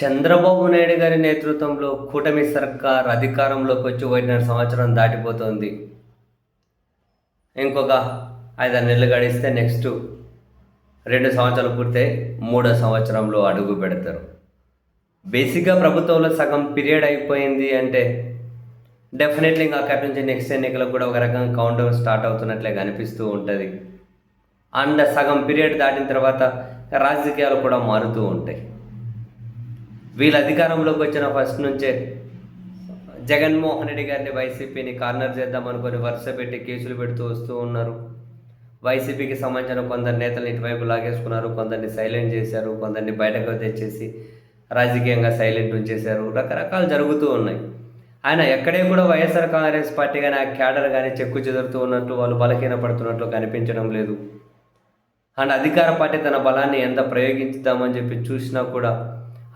చంద్రబాబు నాయుడు గారి నేతృత్వంలో కూటమి సర్కార్ అధికారంలోకి వచ్చి ఒకటిన్నర సంవత్సరం దాటిపోతుంది. ఇంకొక ఐదారు నెలలు గడిస్తే నెక్స్ట్ రెండు సంవత్సరాలు పూర్తయి మూడో సంవత్సరంలో అడుగు పెడతారు. బేసిక్గా ప్రభుత్వంలో సగం పీరియడ్ అయిపోయింది అంటే డెఫినెట్లీ ఇంకా అక్కడి నుంచి నెక్స్ట్ ఎన్నికలకు కూడా ఒక రకంగా కౌంట్ డౌన్ స్టార్ట్ అవుతున్నట్లే కనిపిస్తూ ఉంటుంది. అండ్ సగం పీరియడ్ దాటిన తర్వాత రాజకీయాలు కూడా మారుతూ ఉంటాయి. వీళ్ళు అధికారంలోకి వచ్చిన ఫస్ట్ నుంచే జగన్మోహన్ రెడ్డి గారిని వైసీపీని కార్నర్ చేద్దాం అనుకొని వరుస పెట్టి కేసులు పెడుతూ వస్తూ ఉన్నారు. వైసీపీకి సంబంధించిన కొందరు నేతలు ఇటువైపు లాగేసుకున్నారు కొందరిని సైలెంట్ చేశారు కొందరిని బయటకు తెచ్చేసి రాజకీయంగా సైలెంట్ ఉంచేశారు. రకరకాలు జరుగుతూ ఉన్నాయి. ఆయన ఎక్కడే కూడా వైఎస్ఆర్ కాంగ్రెస్ పార్టీ కానీ ఆ క్యాడర్ కానీ చెక్కు చెదురుతూ ఉన్నట్టు వాళ్ళు బలహీన పడుతున్నట్లు కనిపించడం లేదు. అండ్ అధికార పార్టీ తన బలాన్ని ఎంత ప్రయోగించుదామని చెప్పి చూసినా కూడా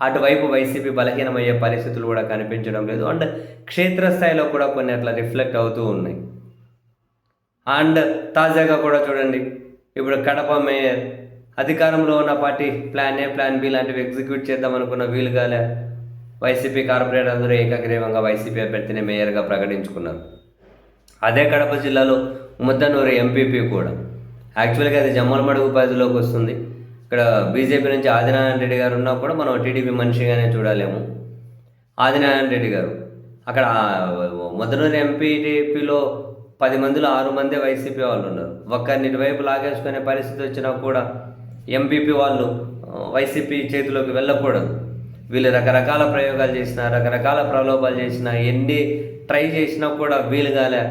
అటువైపు వైసీపీ బలహీనమయ్యే పరిస్థితులు కూడా కనిపించడం లేదు. అండ్ క్షేత్రస్థాయిలో కూడా కొన్ని అట్లా రిఫ్లెక్ట్ అవుతూ ఉన్నాయి. అండ్ తాజాగా కూడా చూడండి ఇప్పుడు కడప మేయర్ అధికారంలో ఉన్న party plan A plan B లాంటివి ఎగ్జిక్యూట్ చేద్దాం అనుకున్న వీలుగాలే వైసీపీ కార్పొరేటర్ అందరూ ఏకగ్రీవంగా వైసీపీ అభ్యర్థిని మేయర్గా ప్రకటించుకున్నారు. అదే కడప జిల్లాలో ముద్దనూరు ఎంపీపీ కూడా. యాక్చువల్గా అది జమ్మలమడుగు పరిధిలోకి వస్తుంది. ఇక్కడ బీజేపీ నుంచి ఆదినారాయణ రెడ్డి గారు ఉన్నా కూడా మనం టీడీపీ మనిషిగానే చూడలేము. ఆదినారాయణ రెడ్డి గారు. అక్కడ ముద్దనూరు ఎంపీటీపీలో పది మందిలో ఆరు మంది వైసీపీ వాళ్ళు ఉన్నారు. ఒక్కరిని ఇటువైపు లాగేసుకునే పరిస్థితి వచ్చినా కూడా ఎంపీపీ వాళ్ళు వైసీపీ చేతిలోకి వెళ్ళకూడదు. వీళ్ళు రకరకాల ప్రయోగాలు చేసినా రకరకాల ప్రలోభాలు చేసినా ఎన్ని ట్రై చేసినా కూడా వీలు కాలే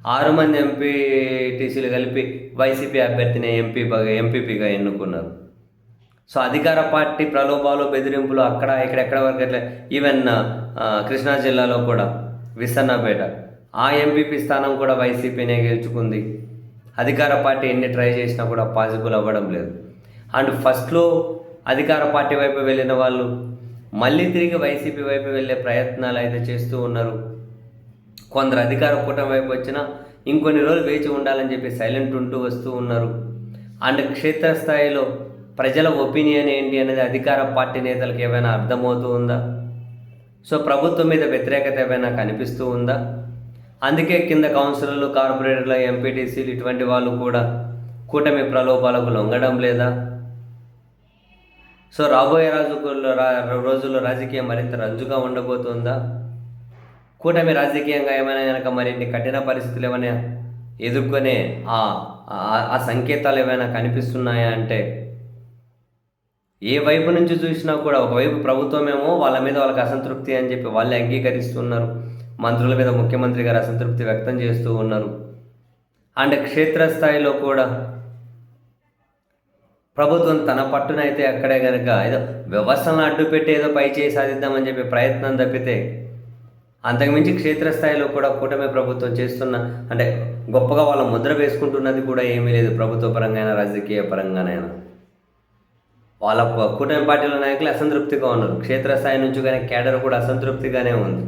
ఆరు మంది ఎంపీటీసీలు కలిపి వైసీపీ అభ్యర్థిని ఎంపీ ఎంపీపీగా ఎన్నుకున్నారు. సో అధికార పార్టీ ప్రలోభాలు బెదిరింపులు అక్కడ ఇక్కడెక్కడ వరకు అట్లా ఈవెన్ కృష్ణా జిల్లాలో కూడా విసన్నపేట ఆ ఎంపీపీ స్థానం కూడా వైసీపీనే గెలుచుకుంది. అధికార పార్టీ ఎన్ని ట్రై చేసినా కూడా పాసిబుల్ అవ్వడం లేదు. అండ్ ఫస్ట్లో అధికార పార్టీ వైపు వెళ్ళిన వాళ్ళు మళ్ళీ తిరిగి వైసీపీ వైపు వెళ్ళే ప్రయత్నాలు అయితే చేస్తూ ఉన్నారు. కొందరు అధికార కూటమి వైపు వచ్చినా ఇంకొన్ని రోజులు వేచి ఉండాలని చెప్పి సైలెంట్ ఉంటూ వస్తూ ఉన్నారు. అండ్ క్షేత్రస్థాయిలో ప్రజల ఒపీనియన్ ఏంటి అనేది అధికార పార్టీ నేతలకు ఏమైనా అర్థమవుతూ ఉందా? సో ప్రభుత్వం మీద వ్యతిరేకత ఏమైనా కనిపిస్తూ ఉందా? అందుకే కింద కౌన్సిలర్లు కార్పొరేటర్లు ఎంపీటీసీలు ఇటువంటి వాళ్ళు కూడా కూటమి ప్రలోభాలకు లొంగడం లేదా? సో రాబోయే రాజుకుల్లో రా రోజుల్లో రాజకీయం మరింత రంజుగా ఉండబోతుందా? కూటమి రాజకీయంగా ఏమైనా కనుక మరిన్ని కఠిన పరిస్థితులు ఏమైనా ఎదుర్కొనే ఆ ఆ- సంకేతాలు ఏమైనా కనిపిస్తున్నాయా అంటే ఏ వైపు నుంచి చూసినా కూడా ఒకవైపు ప్రభుత్వమేమో వాళ్ళ మీద వాళ్ళకి అసంతృప్తి అని చెప్పి వాళ్ళే అంగీకరిస్తున్నారు. మంత్రుల మీద ముఖ్యమంత్రి గారు అసంతృప్తి వ్యక్తం చేస్తూ ఉన్నారు. అండ్ క్షేత్రస్థాయిలో కూడా ప్రభుత్వం తన పట్టునైతే అక్కడే కనుక ఏదో వ్యవస్థలను అడ్డుపెట్టి ఏదో పై చేయి సాధిద్దామని చెప్పి ప్రయత్నం తప్పితే అంతకుమించి క్షేత్రస్థాయిలో కూడా కూటమి ప్రభుత్వం చేస్తున్న అంటే గొప్పగా వాళ్ళ ముద్ర వేసుకుంటున్నది కూడా ఏమీ లేదు ప్రభుత్వ పరంగా రాజకీయ పరంగానైనా వాళ్ళ కూటమి పార్టీల నాయకులు అసంతృప్తిగా ఉన్నారు. క్షేత్రస్థాయి నుంచి కానీ కేడర్ కూడా అసంతృప్తిగానే ఉంది.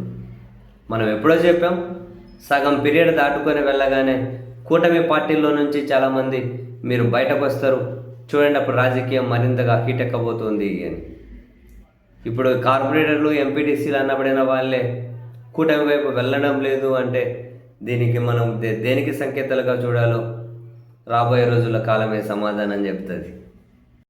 మనం ఎప్పుడో చెప్పాం సగం పీరియడ్ దాటుకొని వెళ్ళగానే కూటమి పార్టీల్లో నుంచి చాలామంది మీరు బయటకు వస్తారు చూడండి అప్పుడు రాజకీయం మరింతగా హీట్ ఎక్కబోతుంది అని. ఇప్పుడు కార్పొరేటర్లు ఎంపీటీసీలు అన్నబడిన వాళ్ళే కూటమి వైపు వెళ్ళడం లేదు అంటే దీనికి మనం దే- దేనికి సంకేతాలుగా చూడాలో? రాబోయే రోజుల కాలమే సమాధానం చెప్తుంది.